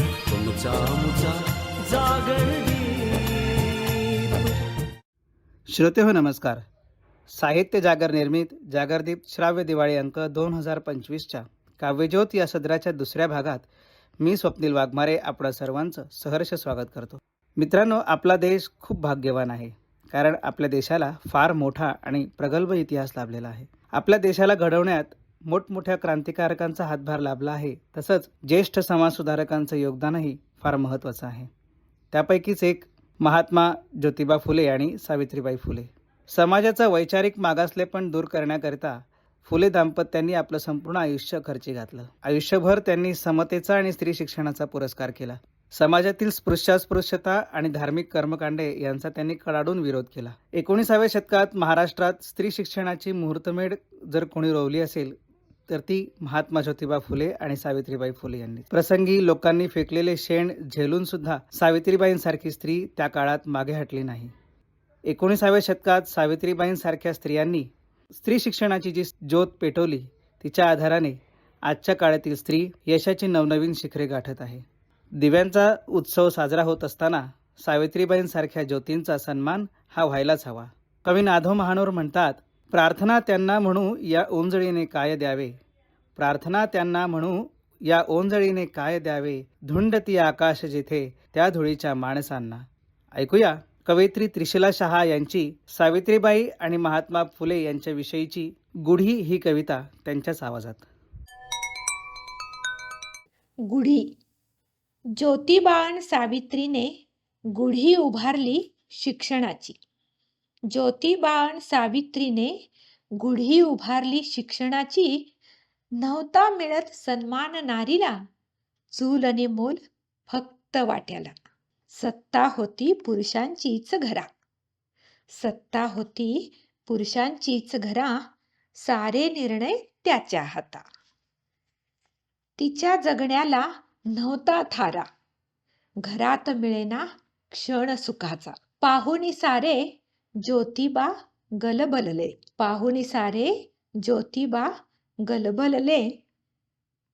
तुमचा मुचा श्रोते हो नमस्कार. साहित्य जागर निर्मित जागरदीप श्राव्य दिवाळी अंक दोन हजार पंचवीसच्या काव्यज्योत या सदराच्या दुसऱ्या भागात मी स्वप्नील वाघमारे आपलं सर्वांचं सहर्ष स्वागत करतो. मित्रांनो आपला देश खूप भाग्यवान आहे कारण आपल्या देशाला फार मोठा आणि प्रगल्भ इतिहास लाभलेला आहे. आपल्या देशाला घडवण्यात मोठमोठ्या क्रांतिकारकांचा हातभार लाभला आहे. तसंच ज्येष्ठ समाजसुधारकांचं योगदानही फार महत्त्वाचं आहे. त्यापैकीच एक महात्मा ज्योतिबा फुले आणि सावित्रीबाई फुले. समाजाचा वैचारिक मागासलेपण दूर करण्याकरिता फुले दाम्पत्यांनी आपलं संपूर्ण आयुष्य खर्ची घातलं. आयुष्यभर त्यांनी समतेचा आणि स्त्री शिक्षणाचा पुरस्कार केला. समाजातील स्पृश्यास्पृश्यता आणि धार्मिक कर्मकांडे यांचा त्यांनी कडाडून विरोध केला. एकोणीसाव्या शतकात महाराष्ट्रात स्त्री शिक्षणाची मुहूर्तमेढ जर कोणी रोवली असेल तर ती महात्मा ज्योतिबा फुले आणि सावित्रीबाई फुले यांनी. प्रसंगी लोकांनी फेकलेले शेण झेलून सुद्धा सावित्रीबाईंसारखी स्त्री त्या काळात मागे हटली नाही. एकोणीसाव्या शतकात सावित्रीबाईंसारख्या स्त्रियांनी स्त्री शिक्षणाची जी ज्योत पेटवली तिच्या आधाराने आजच्या काळातील स्त्री यशाची नवनवीन शिखरे गाठत आहे. दिव्यांचा उत्सव साजरा होत असताना सावित्रीबाईंसारख्या ज्योतींचा सन्मान हा व्हायलाच हवा. कवी नाधो महानोर म्हणतात प्रार्थना त्यांना म्हणू या ओंजळीने काय द्यावे? प्रार्थना त्यांना म्हणू या ओंजळीने काय द्यावे? धुंड ती आकाश जिथे त्या धुळीच्या माणसांना. ऐकूया. कवयित्री त्रिशिला शहा यांची सावित्रीबाई आणि महात्मा फुले यांच्याविषयीची गुढी ही कविता त्यांच्याच आवाजात. गुढी. ज्योतिबाण सावित्रीने गुढी उभारली शिक्षणाची. ज्योतिबाण सावित्रीने गुढी उभारली शिक्षणाची नव्हता मिळत सन्मान नारीला. चूल आणि मूल फक्त वाट्याला. सत्ता होती पुरुषांचीच घरा. सत्ता होती पुरुषांचीच घरा. सारे निर्णय त्याच्या हाता. तिच्या जगण्याला नव्हता थारा. घरात मिळेना क्षण सुखाचा. पाहुणी सारे ज्योतिबा गलबलले. पाहुणी सारे ज्योतिबा गलबलले.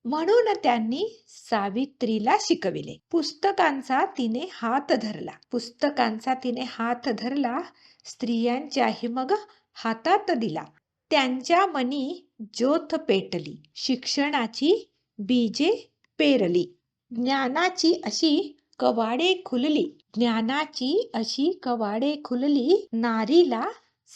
म्हणून त्यांनी सावित्रीला शिकविले. पुस्तकांचा तिने हात धरला. पुस्तकांचा तिने हात धरला स्त्रियांच्याही मग हातात दिला. त्यांच्या मनी ज्योत पेटली. शिक्षणाची बीजे पेरली. ज्ञानाची अशी कवाडे खुलली. ज्ञानाची अशी कवाडे खुलली नारीला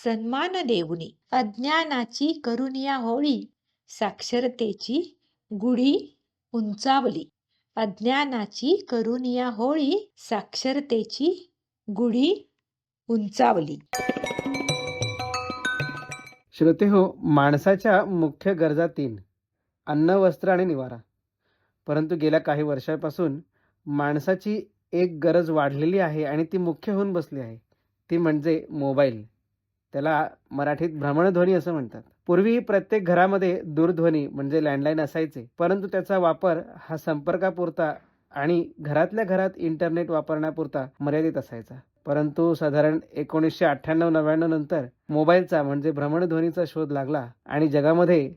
सन्मान देऊनी. अज्ञानाची करुनिया होळी साक्षरतेची गुढी उंचावली. अज्ञानाची करुनिया होळी साक्षरतेची गुढी उंचावली. श्रोते हो माणसाच्या मुख्य गरजा तीन. अन्न वस्त्र आणि निवारा. परंतु गेल्या काही वर्षापासून माणसाची एक गरज वाढलेली आहे आणि ती मुख्य होऊन बसली आहे. ती म्हणजे मोबाईल. त्याला मराठीत भ्रमणध्वनी असं म्हणतात. पूर्वी प्रत्येक घरामध्ये दूरध्वनी म्हणजे लँडलाईन असायचे परंतु त्याचा वापर हा संपर्कापुरता आणि घरातल्या घरात इंटरनेट वापरण्यापुरता मर्यादित असायचा. परंतु साधारण एकोणीसशे अठ्ठ्याण्णव नव्याण्णव नंतर मोबाईलचा म्हणजे भ्रमणध्वनीचा शोध लागला आणि जगामध्ये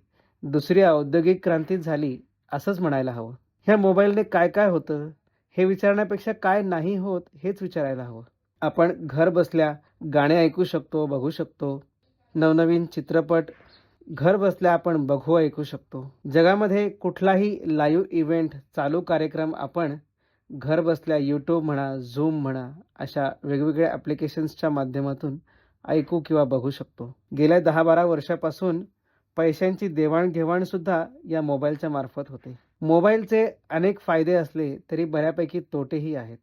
दुसरी औद्योगिक क्रांतीच झाली असंच म्हणायला हवं. ह्या मोबाईलने काय काय होतं? हे विचारण्यापेक्षा काय नाही होत हेच विचारायला हवं. आपण घर बसल्या गाणे ऐकू शकतो बघू शकतो. नवनवीन चित्रपट घर बसल्या आपण बघू ऐकू शकतो. जगामध्ये कुठलाही लाईव्ह इव्हेंट चालू कार्यक्रम आपण घर बसल्या यूट्यूब म्हणा झूम म्हणा अशा वेगवेगळ्या ॲप्लिकेशन्सच्या माध्यमातून ऐकू किंवा बघू शकतो. गेल्या दहा बारा वर्षापासून पैशांची देवाणघेवाणसुद्धा या मोबाईलच्या मार्फत होते. मोबाईलचे अनेक फायदे असले तरी बऱ्यापैकी तोटेही आहेत.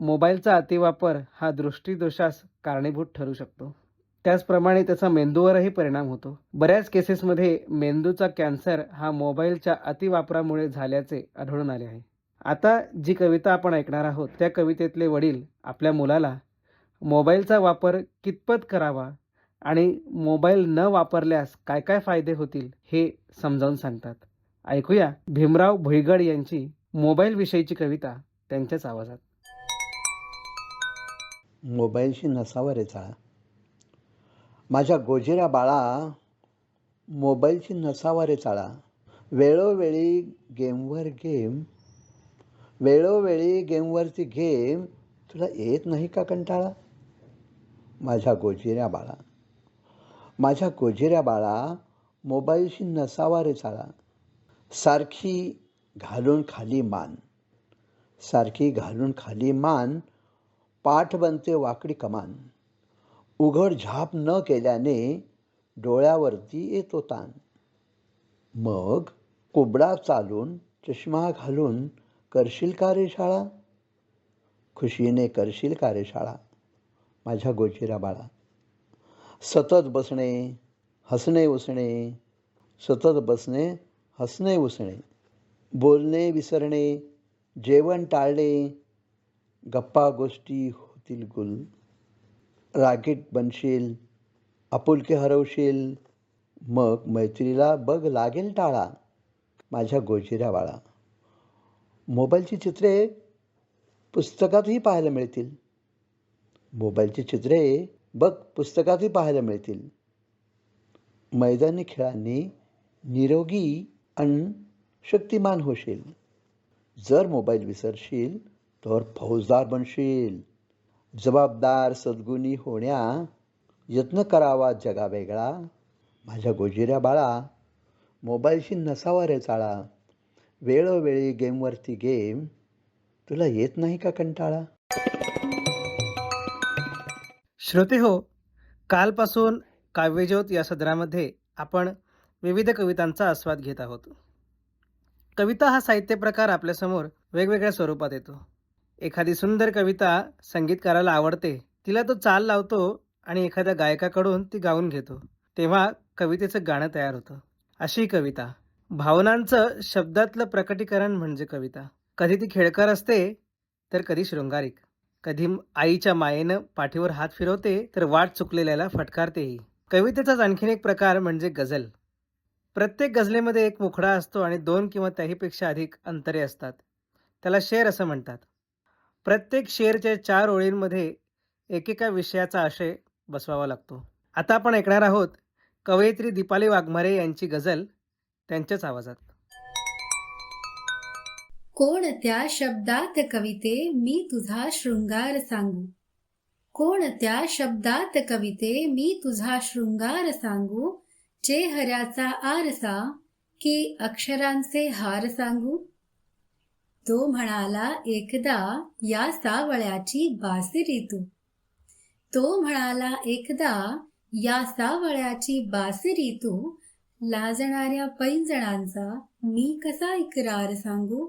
मोबाईलचा अतिवापर हा दृष्टीदोषास कारणीभूत ठरू शकतो. त्याचप्रमाणे त्याचा मेंदूवरही परिणाम होतो. बऱ्याच केसेसमध्ये मेंदूचा कॅन्सर हा मोबाईलच्या अतिवापरामुळे झाल्याचे आढळून आले आहे. आता जी कविता आपण ऐकणार आहोत त्या कवितेतले वडील आपल्या मुलाला मोबाईलचा वापर कितपत करावा आणि मोबाईल न वापरल्यास काय काय फायदे होतील हे समजावून सांगतात. ऐकूया भीमराव भुईगड यांची मोबाईल विषयीची कविता त्यांच्याच आवाजात. मोबाईलशी नसावा रे चाळा. माझ्या गोजिरा बाळा मोबाईलशी नसावा रे चाळा. वेळोवेळी गेमवर गेम वेळोवेळी गेमवरती गेम तुला येत नाही का कंटाळा? माझ्या गोजिऱ्या बाळा. माझ्या गोजिऱ्या बाळा मोबाईलशी नसावा रे चाळा. सारखी घालून खाली मान. सारखी घालून खाली मान पाठ बनते वाकडी कमान. उघड झाप न केल्याने डोळ्यावरती येतो ताण. मग कुबडा चालून चष्मा घालून करशील कार्यशाळा खुशीने करशील कार्यशाळा माझ्या गोचिरा बाळा. सतत बसणे हसणे उसणे सतत बसणे हसणे उसणे बोलणे विसरणे जेवण टाळणे गप्पा गोष्टी होतील गुल रागीट बनशील आपुलके हरवशील मग मैत्रीला बघ लागेल टाळा माझ्या गोजिऱ्या बाळा. मोबाईलची चित्रे पुस्तकातही पाहायला मिळतील. मोबाईलची चित्रे बघ पुस्तकातही पाहायला मिळतील. मैदानी खेळांनी निरोगी आणि शक्तिमान होशील. जर मोबाईल विसरशील तर फौजदार बनशील. जबाबदार सद्गुणी होण्या यत्न करावा जगा वेगळा. माझ्या गोजिऱ्या बाळा मोबाईलशी नसावा रे चाळा. वेळोवेळी गेमवरती गेम. तुला येत नाही का कंटाळा? श्रोते हो कालपासून काव्यज्योत या सदरामध्ये आपण विविध कवितांचा आस्वाद घेत आहोत. कविता हा साहित्य प्रकार आपल्यासमोर वेगवेगळ्या स्वरूपात येतो. एखादी सुंदर कविता संगीतकाराला आवडते तिला तो चाल लावतो आणि एखाद्या गायकाकडून ती गाऊन घेतो तेव्हा कवितेचं गाणं तयार होतं. अशी कविता. भावनांचं शब्दातलं प्रकटीकरण म्हणजे कविता. कधी ती खेळकर असते तर कधी शृंगारिक. कधी आईच्या मायेनं पाठीवर हात फिरवते तर वाट चुकलेल्याला फटकारतेही. कवितेचाच आणखीन एक प्रकार म्हणजे गझल. प्रत्येक गझलेमध्ये एक मुखडा असतो आणि दोन किंवा त्याहीपेक्षा अधिक अंतरे असतात. त्याला शेर असं म्हणतात. प्रत्येक शेरच्या चार ओळींमध्ये एकेका विषयाचा आशय बसवावा लागतो. आता आपण ऐकणार आहोत कवयित्री दीपाली वाघमारे यांची गझल त्यांच्याच आवाजात. कोणत्या शब्दात कविते मी तुझा शृंगार सांगू? कोणत्या शब्दात कविते मी तुझा शृंगार सांगू? चेहऱ्याचा आरसा की अक्षरांचे हार सांगू? तो म्हणाला एकदा या सावळ्याची बासरी तू. तो म्हणाला एकदा या सावळ्याची बासरी तू. लाजणाऱ्या पैंजणांचा मी कसा इकरार सांगू?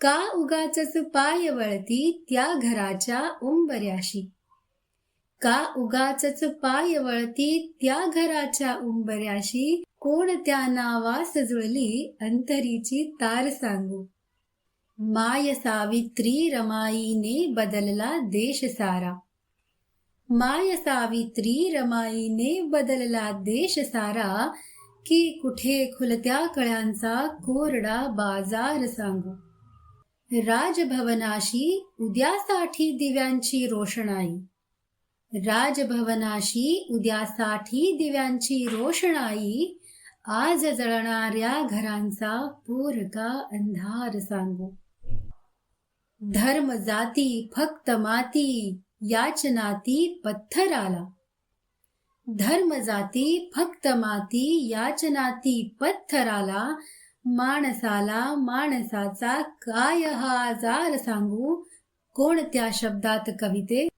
का उगाचच पाय वळती त्या घराच्या उंबऱ्याशी? का उगाचच पाय वळती त्या घराच्या उंबऱ्याशी? कोणत्या नावास जुळली अंतरीची तार सांगू? माय सावित्री रमाईने बदलला देश सारा. माय सावित्री रमाईने बदलला देश सारा. की कुठे खुलत्या कळ्यांचा कोरडा बाजार सांगू? राजभवनाशी उद्यासाठी दिव्यांची रोषणाई. राजभवनाशी उद्यासाठी दिव्यांची रोषणाई. आज जळणाऱ्या घरांचा पोरका अंधार सांगू. धर्म जाती फक्त माती याचनाती पत्थराला. धर्म जाती फक्त माती याचनाती पत्थराला. माणसाला माणसाचा काय हा आजार सांगू? कोणत्या शब्दात कविते?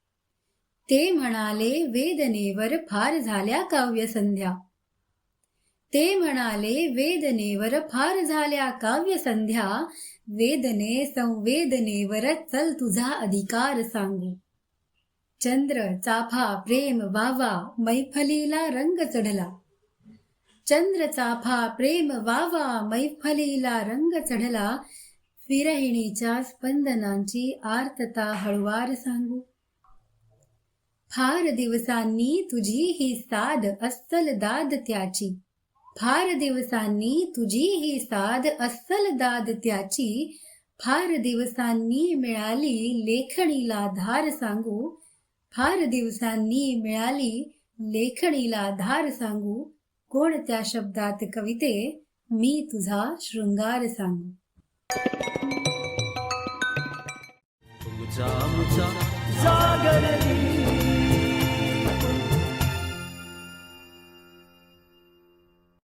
ते म्हणाले वेदनेवर फार झाल्या काव्य संध्या. ते म्हणाले वेदनेवर फार झाल्या काव्य संध्या. वेदने संवेदनेवर चल तुझा अधिकार सांगू. चंद्र चाफा प्रेम वावा मैफलीला रंग चढला. चंद्र चाफा प्रेम वावा मैफलीला रंग चढला. फिरहिणीच्या स्पंदनांची आर्तता हळवार सांगू. फार दिवसांनी तुझी ही साध अस्सल दाद त्याची. फार दिवसांनी तुझी ही साध अस्सल दाद त्याची. फार दिवसांनी मिळाली लेखणीला धार सांगू. फार दिवसांनी मिळाली लेखणीला धार सांगू. कोणत्या शब्दात कविते? मी तुझा शृंगार सांगू. मुचा